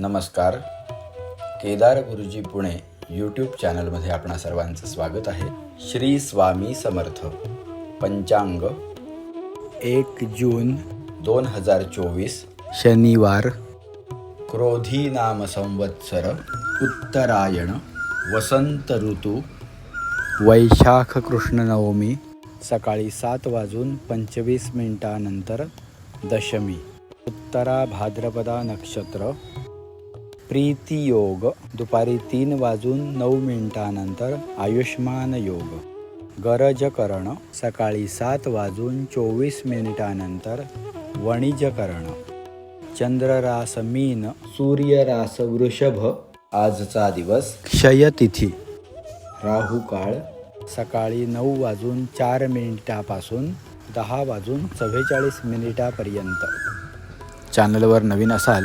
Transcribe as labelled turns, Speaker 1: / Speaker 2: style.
Speaker 1: नमस्कार. केदार गुरुजी पुणे यूट्यूब चॅनलमध्ये आपणा सर्वांचं स्वागत आहे. श्री स्वामी समर्थ. पंचांग. एक जून दोन हजार चोवीस शनिवार. क्रोधी नाम संवत्सर उत्तरायण वसंत ऋतू वैशाख कृष्ण नवमी सकाळी सात वाजून पंचवीस मिनिटानंतर दशमी उत्तरा भाद्रपदा नक्षत्र प्रीती योग दुपारी तीन वाजून नऊ मिनिटानंतर आयुष्मान योग. गरजकरण सकाळी सात वाजून चोवीस मिनिटानंतर वणिजकरण. चंद्ररास मीन सूर्यरास वृषभ आजचा दिवस. क्षयतिथी. राहुकाळ सकाळी नऊ वाजून चार मिनिटापासून दहा वाजून चव्वेचाळीस मिनिटापर्यंत. चॅनलवर नवीन असाल